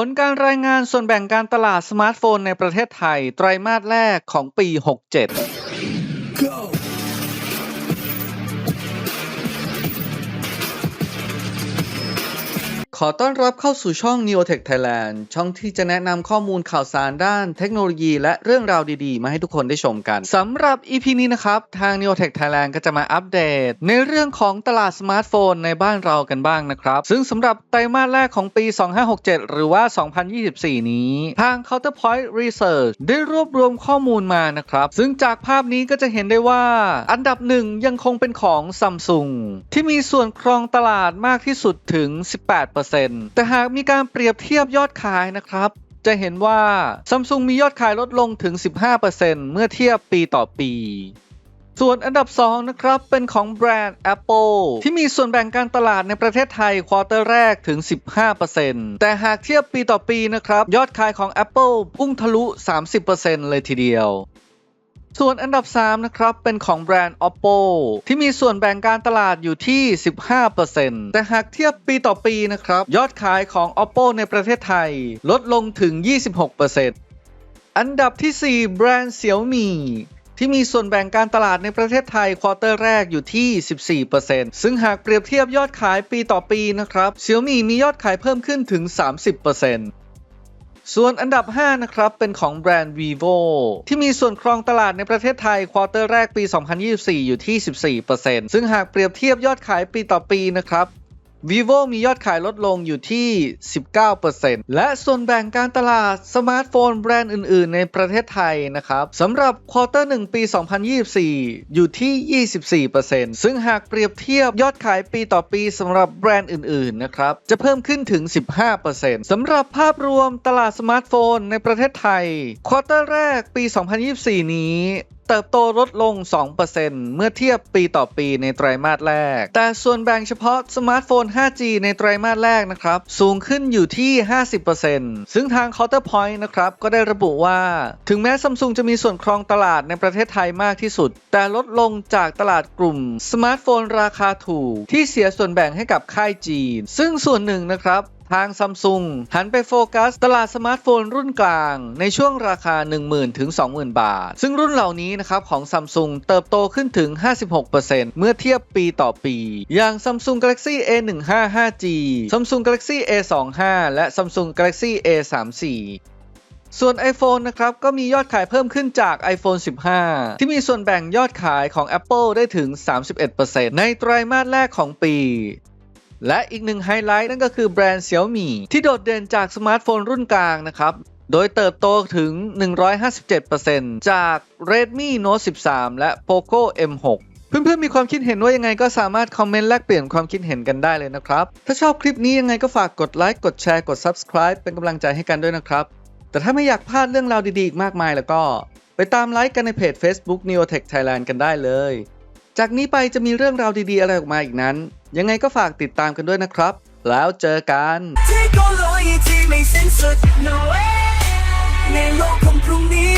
ผลการรายงานส่วนแบ่งการตลาดสมาร์ทโฟนในประเทศไทย ไตรมาสแรกของปี 67 ขอต้อนรับเข้าสู่ช่อง Neotech Thailand ช่องที่จะแนะนำข้อมูลข่าวสารด้านเทคโนโลยีและเรื่องราวดีๆ มาให้ทุกคนได้ชมกันสำหรับ EP นี้นะครับ ทาง Neotech Thailand ก็จะมาอัปเดต ในเรื่องของตลาดสมาร์ทโฟนในบ้านเรากันบ้างนะครับ ซึ่งสำหรับไตรมาสแรกของปี 2567 หรือว่า 2024 นี้ ทาง Counterpoint Research ได้รวบรวมข้อมูลมานะครับ ซึ่งจากภาพนี้ก็จะเห็นได้ว่า อันดับหนึ่งยังคงเป็นของ Samsung ที่มีส่วนครองตลาดมากที่สุดถึง 18%แต่หากมีการเปรียบเทียบยอดขายนะครับจะเห็นว่า Samsung มียอดขายลดลงถึง 15%เมื่อเทียบปีต่อปี ส่วนอันดับ 2 นะครับเป็นของแบรนด์ Apple ที่มีส่วนแบ่งการตลาดในประเทศไทยควอเตอร์แรกถึง 15%แต่หากเทียบปีต่อปีนะครับ ยอดขายของ Apple พุ่งทะลุ 30%เลยทีเดียว ส่วนอันดับ 3 นะครับ เป็นของแบรนด์ Oppo ที่มีส่วนแบ่งการตลาดอยู่ที่ 15%แต่หากเทียบปีต่อปีนะครับ ยอดขายของ Oppo ในประเทศไทย ลดลงถึง 26%อันดับทีสี่4 แบรนด์ Xiaomi ที่มีส่วนแบ่งการตลาดในประเทศไทยควอเตอร์แรกอยู่ที่ 14%ซึ่งหากเปรียบเทียบยอดขายปีต่อปีนะครับ Xiaomi มียอดขายเพิ่มขึ้นถึง 30% ส่วนอันดับ 5 นะครับ เป็นของแบรนด์ vivo ที่มีส่วนครองตลาดในประเทศไทย ควอเตอร์แรกปี 2024 อยู่ที่ 14%ซึ่งหากเปรียบเทียบยอดขายปีต่อปีนะครับ vivo มียอดขายลดลงอยู่ที่ 19%และส่วนแบ่งการตลาดสมาร์ทโฟนแบรนด์อื่น ๆ ในประเทศไทยนะครับสำหรับควอเตอร์1ปี 2024 อยู่ที่ 24%ซึ่งหากเปรียบเทียบยอดขายปีต่อปีสำหรับแบรนด์อื่น ๆ นะครับ จะเพิ่มขึ้นถึง 15%สำหรับภาพรวมตลาดสมาร์ทโฟนในประเทศไทยควอเตอร์แรกปี 2024 นี้ เติบโตลดลง 2%เมื่อเทียบปีต่อปีในไตรมาสแรก แต่ส่วนแบ่งเฉพาะสมาร์ทโฟน 5G ในไตรมาสแรกนะครับ สูงขึ้นอยู่ที่ 50%ซึ่งทาง Counterpoint นะครับ ก็ได้ระบุว่า ถึงแม้ซัมซุงจะมีส่วนครองตลาดในประเทศไทยมากที่สุด แต่ลดลงจากตลาดกลุ่มสมาร์ทโฟนราคาถูก ที่เสียส่วนแบ่งให้กับค่ายจีน ซึ่งส่วนหนึ่งนะครับ ทางซัมซุงหันไปโฟกัส ตลาดสมาร์ทโฟนรุ่นกลาง ในช่วงราคา 10,000 ถึง 20,000 บาท ซึ่งรุ่นเหล่านี้นะครับของซัมซุงเติบโตขึ้นถึง 56%เมื่อเทียบปีต่อปี อย่าง Samsung Galaxy A15 5G Samsung Galaxy A25 และ Samsung Galaxy A34 ส่วน iPhone นะครับ ก็มียอดขายเพิ่มขึ้นจาก iPhone 15 ที่มีส่วนแบ่งยอดขายของ Apple ได้ถึง 31%ในไตรมาสแรกของปี และอีกหนึ่งไฮไลท์นั่นก็คือแบรนด์ Xiaomi ที่โดดเด่นจากสมาร์ทโฟนรุ่นกลางนะครับโดยเติบโตถึง 157%จาก Redmi Note 13 และ Poco M6 เพื่อนๆ มีความคิดเห็นว่ายังไงก็สามารถคอมเมนต์แลกเปลี่ยนความคิดเห็นกันได้เลยนะครับ ถ้าชอบคลิปนี้ยังไงก็ฝากกดไลค์กดแชร์กด Subscribe เป็นกำลังใจให้กันด้วยนะครับ แต่ถ้าไม่อยากพลาดเรื่องราวดีๆ อีกมากมายแล้วก็ ไปตามไลค์กันในเพจ Facebook Neotech Thailand กันได้เลย จากนี้ไปจะมีเรื่องราวดีๆอะไรออกมาอีกนั้น ยังไงก็ฝากติดตามกันด้วยนะครับ แล้วเจอกันในโลกของพรุ่งนี้